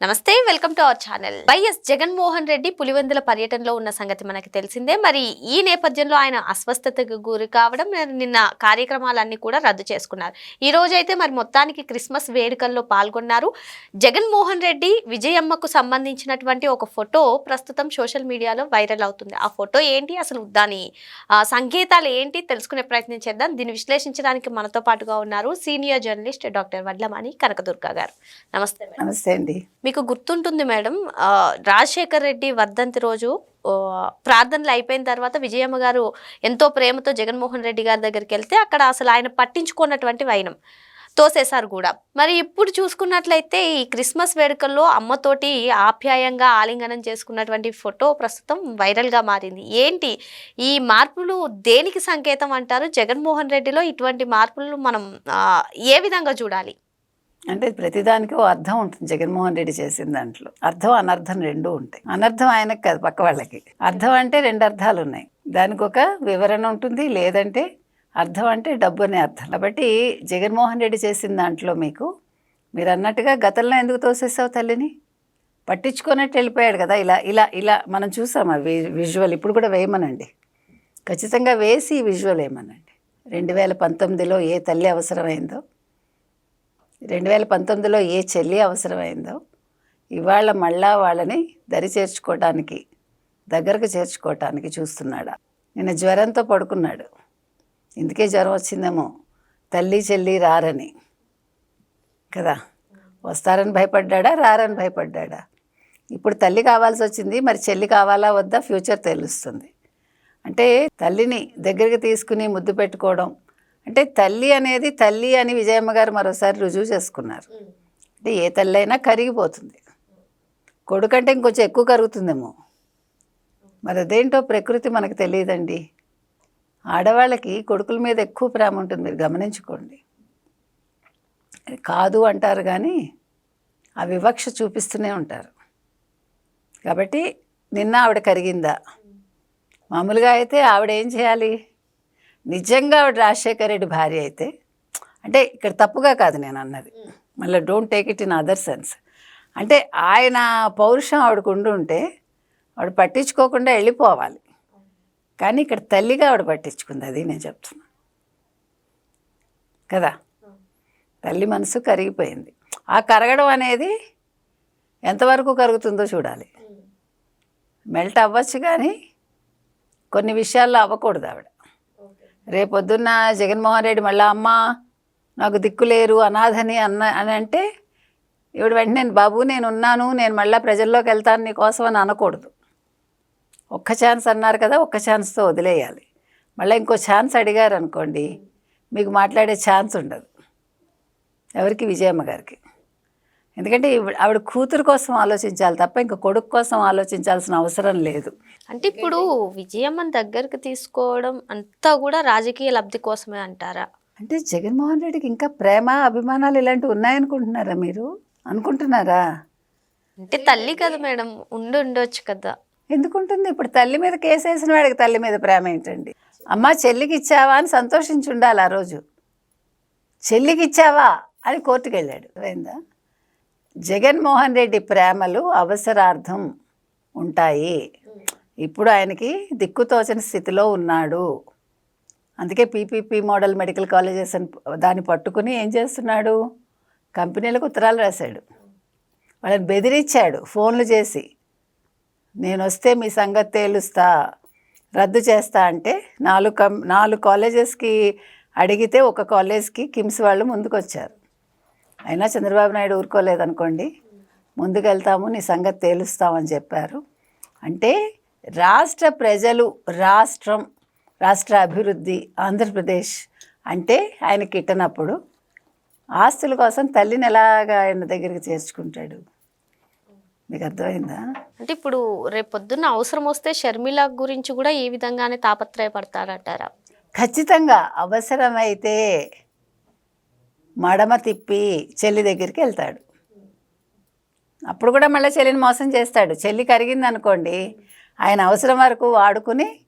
నమస్తే welcome to our channel. YS Jaganmohan Reddy Pulivendula పర్యటనలో ఉన్న సంగతి మనకి తెలిసిందే. మరి ఈ నేపథ్యంలో ఆయన అస్వస్థతకు గురి కావడం నిన్న కార్యక్రమాలన్నీ కూడా రద్దు చేసుకున్నారు. ఈ రోజు అయితే మరి మొత్తానికి క్రిస్మస్ వేడుకల్లో పాల్గొన్నారు. జగన్మోహన్ రెడ్డి విజయమ్మకు సంబంధించినటువంటి ఒక ఫోటో ప్రస్తుతం సోషల్ మీడియాలో వైరల్ అవుతుంది. ఆ ఫోటో ఏంటి? అసలు దాని ఆ, సంకేతాలు ఏంటి? తెలుసుకునే ప్రయత్నం చేద్దాం. దీన్ని విశ్లేషించడానికి మనతో పాటుగా ఉన్నారు senior journalist doctor Vadlamani Kanakadurga garu. నమస్తే నమస్తే అండి. మీకు గుర్తుంటుంది మేడం రాజశేఖర్ రెడ్డి వర్ధంతి రోజు ప్రార్థనలు అయిపోయిన తర్వాత విజయమ్మ గారు ఎంతో ప్రేమతో జగన్మోహన్ రెడ్డి గారి దగ్గరికి వెళ్తే అక్కడ అసలు ఆయన పట్టించుకున్నటువంటి వైనం తోసేశారు కూడా. మరి ఇప్పుడు చూసుకున్నట్లయితే ఈ క్రిస్మస్ వేడుకల్లో అమ్మతోటి ఆప్యాయంగా ఆలింగనం చేసుకున్నటువంటి ఫోటో ప్రస్తుతం వైరల్గా మారింది. ఏంటి? ఈ మార్పులు దేనికి సంకేతం అంటారు? జగన్మోహన్ రెడ్డిలో ఇటువంటి మార్పులు మనం ఏ విధంగా చూడాలి? అంటే ప్రతిదానికి ఓ అర్థం ఉంటుంది. జగన్మోహన్ రెడ్డి చేసిన దాంట్లో. అర్థం అనర్థం రెండూ ఉంటాయి. అనర్థం ఆయనకు కాదు పక్క వాళ్ళకి. అర్థం అంటే రెండు అర్థాలు ఉన్నాయి. దానికి ఒక వివరణ ఉంటుంది లేదంటే అర్థం అంటే డబ్బు అనే అర్థం. కాబట్టి జగన్మోహన్ రెడ్డి చేసిన దాంట్లో మీకు మీరు అన్నట్టుగా గతంలో ఎందుకు తోసేసావు తల్లిని? పట్టించుకున్నట్టు వెళ్ళిపోయాడు కదా. ఇలా ఇలా ఇలా మనం చూసాం ఆ విజువల్. ఇప్పుడు కూడా వేయమనండి. ఖచ్చితంగా వేసి విజువల్ వేయమనండి. రెండు వేల పంతొమ్మిదిలో ఏ తల్లి అవసరమైందో రెండు వేల పంతొమ్మిదిలో ఏ చెల్లి అవసరమైందో ఇవాళ మళ్ళా వాళ్ళని దరి చేర్చుకోవటానికి దగ్గరకు చేర్చుకోవటానికి చూస్తున్నాడా. నిన్న జ్వరంతో పడుకున్నాడు. ఇందుకే జ్వరం వచ్చిందేమో. తల్లి చెల్లి రారని. కదా? వస్తారని భయపడ్డా రారని భయపడ్డా ఇప్పుడు తల్లి కావాల్సి వచ్చింది. మరి చెల్లి కావాలా వద్దా? ఫ్యూచర్ తెలుస్తుంది. అంటే తల్లిని దగ్గరికి తీసుకుని ముద్దు పెట్టుకోవడం అంటే తల్లి అనేది తల్లి అని విజయమ్మ గారు మరోసారి రుజువు చేసుకున్నారు. అంటే ఏ తల్లి అయినా కరిగిపోతుంది. కొడుకంటే ఇంకొంచెం ఎక్కువ కరుగుతుందేమో. మరి అదేంటో ప్రకృతి మనకు తెలియదండి. ఆడవాళ్ళకి కొడుకుల మీద ఎక్కువ ప్రేమ ఉంటుంది. మీరు గమనించుకోండి. కాదు అంటారు కానీ ఆ వివక్ష చూపిస్తూనే ఉంటారు. కాబట్టి నిన్న ఆవిడ కరిగిందా? మామూలుగా అయితే ఆవిడ ఏం చేయాలి? నిజంగా ఆవిడ రాజశేఖర రెడ్డి భార్య అయితే అంటే ఇక్కడ తప్పుగా కాదు నేను అన్నది. మళ్ళీ don't take it in other sense అంటే ఆయన పౌరుషం ఆవిడకు ఉండుంటే ఉంటే ఆవిడ పట్టించుకోకుండా వెళ్ళిపోవాలి. కానీ ఇక్కడ తల్లిగా ఆవిడ పట్టించుకుంది అది నేను చెప్తున్నా. కదా? తల్లి మనసు కరిగిపోయింది. ఆ కరగడం అనేది ఎంతవరకు కరుగుతుందో చూడాలి. మెల్ట్ అవ్వచ్చు కానీ కొన్ని విషయాల్లో అవ్వకూడదు ఆవిడ. రేపొద్దున్న జగన్మోహన్ రెడ్డి మళ్ళీ అమ్మ నాకు దిక్కులేరు అనాథని అన్న అని అంటే ఇవిడ వెంటనే బాబు నేను ఉన్నాను నేను మళ్ళీ ప్రజల్లోకి వెళ్తాను నీకోసం అని అనకూడదు. ఒక్క ఛాన్స్ అన్నారు కదా ఒక్క ఛాన్స్తో వదిలేయాలి. మళ్ళీ ఇంకో ఛాన్స్ అడిగారు అనుకోండి మీకు మాట్లాడే ఛాన్స్ ఉండదు. ఎవరికి? విజయమ్మ గారికి. ఎందుకంటే ఆవిడ కూతురు కోసం ఆలోచించాలి తప్ప ఇంకా కొడుకు కోసం ఆలోచించాల్సిన అవసరం లేదు. అంటే ఇప్పుడు విజయమ్మని దగ్గరికి తీసుకోవడం అంతా కూడా రాజకీయ లబ్ధి కోసమే అంటారా? అంటే జగన్మోహన్ రెడ్డికి ఇంకా ప్రేమ అభిమానాలు ఇలాంటివి ఉన్నాయనుకుంటున్నారా మీరు? అనుకుంటున్నారా? అంటే తల్లి కదా మేడం ఉండి ఉండొచ్చు కదా. ఎందుకుంటుంది? ఇప్పుడు తల్లి మీద కేసు వేసిన వాడికి తల్లి మీద ప్రేమ ఏంటండి? అమ్మ చెల్లికి ఇచ్చావా అని సంతోషించి ఉండాలి ఆ రోజు. చెల్లికి ఇచ్చావా అని కోర్టుకు వెళ్ళాడు అయిందా జగన్మోహన్ రెడ్డి ప్రేమలు అవసరార్థం ఉంటాయి. ఇప్పుడు ఆయనకి దిక్కుతోచని స్థితిలో ఉన్నాడు. అందుకే పీపీపీ మోడల్ మెడికల్ కాలేజెస్ అని దాన్ని పట్టుకుని ఏం చేస్తున్నాడు? కంపెనీలకు ఉత్తరాలు రాశాడు. వాళ్ళని బెదిరించాడు ఫోన్లు చేసి. నేను వస్తే మీ సంగతి తేలుస్తా రద్దు చేస్తా అంటే నాలుగు కం నాలుగు కాలేజెస్కి అడిగితే ఒక కాలేజ్కి కిమ్స్ వాళ్ళు ముందుకొచ్చారు. అయినా చంద్రబాబు నాయుడు ఊరుకోలేదనుకోండి. ముందుకు వెళ్తాము నీ సంగతి తేలుస్తామని చెప్పారు. అంటే రాష్ట్ర ప్రజలు రాష్ట్రం రాష్ట్ర అభివృద్ధి ఆంధ్రప్రదేశ్ అంటే ఆయన కిట్టనప్పుడు ఆస్తుల కోసం తల్లిని ఎలాగా ఆయన దగ్గరికి చేర్చుకుంటాడు? మీకు అర్థమైందా? అంటే ఇప్పుడు రేపు పొద్దున్న అవసరం వస్తే షర్మిల గురించి కూడా ఈ విధంగానే తాపత్రయపడతారంటారా? ఖచ్చితంగా అవసరమైతే మడమ తిప్పి చెల్లి దగ్గరికి వెళ్తాడు. అప్పుడు కూడా మళ్ళీ చెల్లిని మోసం చేస్తాడు. చెల్లి కరిగింది అనుకోండి ఆయన అవసరం వరకు వాడుకుని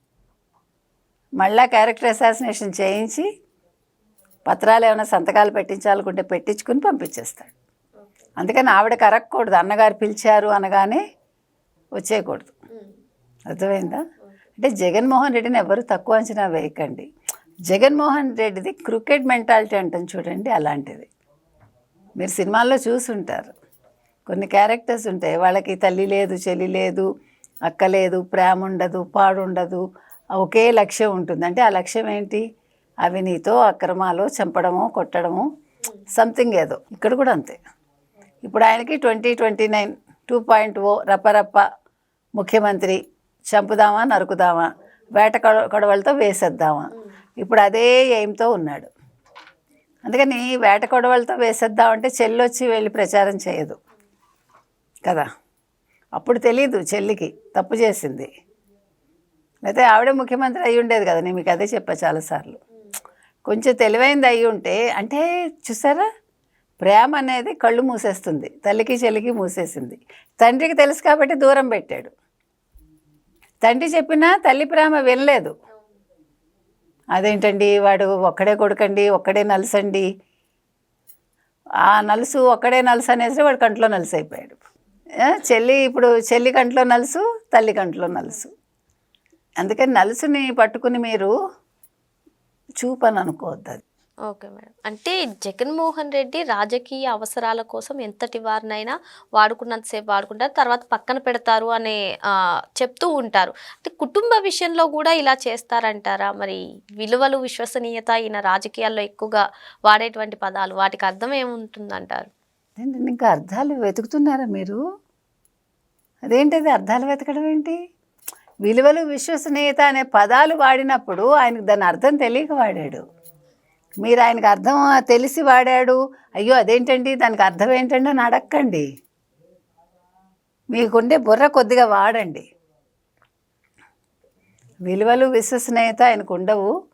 మళ్ళా క్యారెక్టర్ అసాసినేషన్ చేయించి పత్రాలు ఏమైనా సంతకాలు పెట్టించాలనుకుంటే పెట్టించుకుని పంపించేస్తాడు. అందుకని ఆవిడకి అరగకూడదు అన్నగారు పిలిచారు అనగానే వచ్చేయకూడదు. అర్థమైందా? అంటే జగన్మోహన్ రెడ్డిని ఎవరు తక్కువ అంచనా వేయకండి. జగన్మోహన్ రెడ్డిది క్రికెట్ మెంటాలిటీ అంటాం చూడండి అలాంటిది. మీరు సినిమాల్లో చూసుంటారు. కొన్ని క్యారెక్టర్స్ ఉంటాయి. వాళ్ళకి తల్లి లేదు చెల్లి లేదు అక్క లేదు ప్రేమ ఉండదు పాడుండదు ఒకే లక్ష్యం ఉంటుంది. అంటే ఆ లక్ష్యం ఏంటి? అవినీతో అక్రమాలు చంపడము కొట్టడము సంథింగ్ ఏదో. ఇక్కడ కూడా అంతే. ఇప్పుడు ఆయనకి twenty twenty nine two point O రప్పరప్ప ముఖ్యమంత్రి చంపుదామా నరుకుదామా? వేట కొడ- కొడవలతో వేసేద్దామా? ఇప్పుడు అదే ఎయిమ్తో ఉన్నాడు. అందుకని వేట కొడవలతో వేసేద్దామంటే చెల్లి వచ్చి వెళ్ళి ప్రచారం చేయదు. కదా? అప్పుడు తెలీదు చెల్లికి తప్పు చేసింది. అయితే ఆవిడే ముఖ్యమంత్రి అయి ఉండేది కదా నేను మీకు అదే చెప్పా చాలాసార్లు. కొంచెం తెలివైంది అయి ఉంటే అంటే చూసారా? ప్రేమ అనేది కళ్ళు మూసేస్తుంది తల్లికి చెల్లికి మూసేసింది. తండ్రికి తెలుసు కాబట్టి దూరం పెట్టాడు. తండ్రి చెప్పినా తల్లి ప్రేమ వినలేదు. అదేంటండి? వాడు ఒక్కడే కొడుకండి ఒక్కడే నలుసండి. ఆ నలుసు ఒక్కడే నలుసు అనేసి వాడు కంట్లో నలుసు అయిపోయాడు. చెల్లి ఇప్పుడు చెల్లి కంట్లో నలుసు తల్లి కంట్లో నలుసు. అందుకని నలుసుని పట్టుకుని మీరు చూపని అనుకోవద్దు అది. Okay madam. అంటే జగన్మోహన్ రెడ్డి రాజకీయ అవసరాల కోసం ఎంతటి వారినైనా వాడుకున్నంతసేపు వాడుకుంటారు తర్వాత పక్కన పెడతారు అనే చెప్తూ ఉంటారు. అంటే కుటుంబ విషయంలో కూడా ఇలా చేస్తారంటారా? మరి విలువలు విశ్వసనీయత ఈయన రాజకీయాల్లో ఎక్కువగా వాడేటువంటి పదాలు వాటికి అర్థం ఏముంటుందంటారు? ఇంకా అర్థాలు వెతుకుతున్నారా మీరు? అదేంటిది అర్థాలు వెతకడం ఏంటి? విలువలు విశ్వసనీయత అనే పదాలు వాడినప్పుడు ఆయనకు దాని అర్థం తెలియక వాడాడు. మీరు ఆయనకు అర్థం తెలిసి వాడాడు. అయ్యో అదేంటండి? దానికి అర్థం ఏంటండి అని అడక్కండి. మీకుండే బుర్ర కొద్దిగా వాడండి. విలువలు విశ్వసనీయత ఆయనకు ఉండవు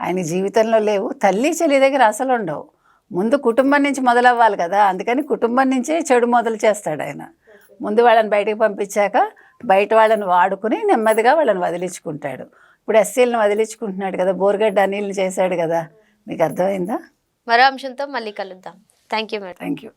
ఆయన జీవితంలో లేవు. తల్లి చెల్లి దగ్గర అసలు ఉండవు ముందు కుటుంబం నుంచి మొదలవ్వాలి కదా. అందుకని కుటుంబం నుంచే చెడు మొదలు చేస్తాడు ఆయన. ముందు వాళ్ళని బయటకు పంపించాక బయట వాళ్ళని వాడుకుని నెమ్మదిగా వాళ్ళని వదిలించుకుంటాడు. ఇప్పుడు ఎస్సీలను వదిలించుకుంటున్నాడు కదా. బోర్గడ్డ అనిల్ని చేశాడు కదా. మీకు అర్థమైందా? మరో అంశంతో మళ్ళీ కలుద్దాం. Thank you madam thank you